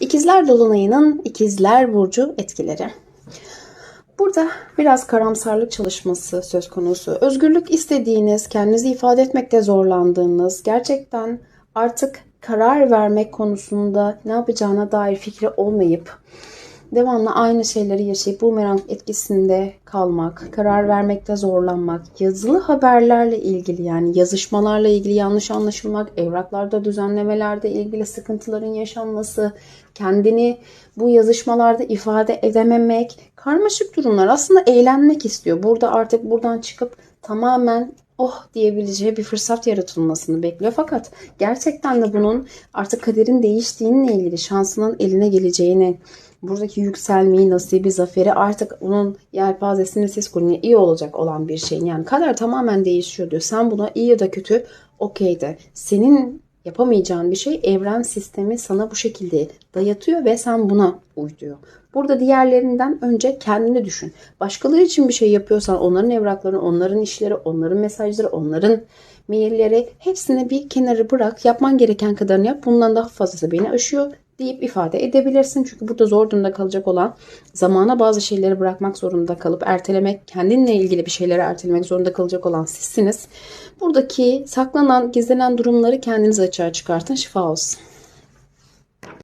İkizler Dolunay'ının İkizler Burcu etkileri. Burada biraz karamsarlık çalışması söz konusu. Özgürlük istediğiniz, kendinizi ifade etmekte zorlandığınız, gerçekten artık karar vermek konusunda ne yapacağına dair fikri olmayıp devamlı aynı şeyleri yaşayıp bumerang etkisinde kalmak, karar vermekte zorlanmak, yazılı haberlerle ilgili yani yazışmalarla ilgili yanlış anlaşılmak, evraklarda düzenlemelerde ilgili sıkıntıların yaşanması, kendini bu yazışmalarda ifade edememek, karmaşık durumlar aslında eğlenmek istiyor. Burada artık buradan çıkıp tamamen oh diyebileceği bir fırsat yaratılmasını bekliyor. Fakat gerçekten de bunun artık kaderin değiştiğinle ilgili şansının eline geleceğini, buradaki yükselmeyi, nasibi, zaferi artık onun yelpazesini siz kurun iyi olacak olan bir şeyin. Yani kader tamamen değişiyor diyor. Sen buna iyi ya da kötü okey de. Senin yapamayacağın bir şey evren sistemi sana bu şekilde dayatıyor ve sen buna uy diyor. Burada diğerlerinden önce kendini düşün. Başkaları için bir şey yapıyorsan onların evrakları, onların işleri, onların mesajları, onların mailleri hepsini bir kenara bırak. Yapman gereken kadarını yap. Bundan daha fazlası beni aşıyor deyip ifade edebilirsin. Çünkü burada zor durumda kalacak olan zamana bazı şeyleri bırakmak zorunda kalıp ertelemek, kendinle ilgili bir şeyleri ertelemek zorunda kalacak olan sizsiniz. Buradaki saklanan, gizlenen durumları kendiniz açığa çıkartın. Şifa olsun.